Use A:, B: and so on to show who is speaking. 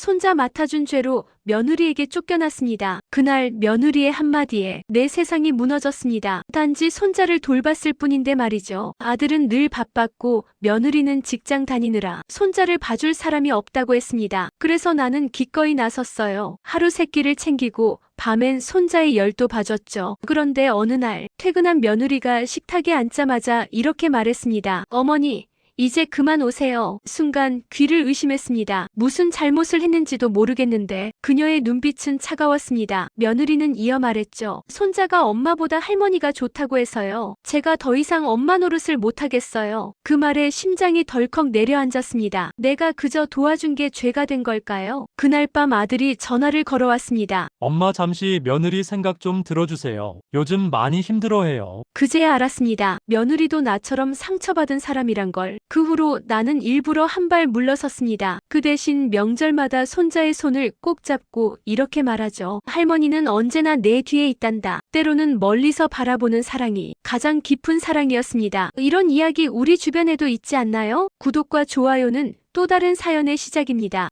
A: 손자 맡아준 죄로 며느리에게 쫓겨났습니다. 그날 며느리의 한마디에 내 세상이 무너졌습니다. 단지 손자를 돌봤을 뿐인데 말이죠. 아들은 늘 바빴고 며느리는 직장 다니느라 손자를 봐줄 사람이 없다고 했습니다. 그래서 나는 기꺼이 나섰어요. 하루 세 끼를 챙기고 밤엔 손자의 열도 봐줬죠. 그런데 어느 날 퇴근한 며느리가 식탁에 앉자마자 이렇게 말했습니다. 어머니, 이제 그만 오세요. 순간 귀를 의심했습니다. 무슨 잘못을 했는지도 모르겠는데 그녀의 눈빛은 차가웠습니다. 며느리는 이어 말했죠. 손자가 엄마보다 할머니가 좋다고 해서요. 제가 더 이상 엄마 노릇을 못하겠어요. 그 말에 심장이 덜컥 내려앉았습니다. 내가 그저 도와준 게 죄가 된 걸까요? 그날 밤 아들이 전화를 걸어왔습니다.
B: 엄마 잠시 며느리 생각 좀 들어주세요. 요즘 많이 힘들어해요.
A: 그제야 알았습니다. 며느리도 나처럼 상처받은 사람이란 걸. 그 후로 나는 일부러 한 발 물러섰습니다. 그 대신 명절마다 손자의 손을 꼭 잡고 이렇게 말하죠. 할머니는 언제나 내 뒤에 있단다. 때로는 멀리서 바라보는 사랑이 가장 깊은 사랑이었습니다. 이런 이야기 우리 주변에도 있지 않나요? 구독과 좋아요는 또 다른 사연의 시작입니다.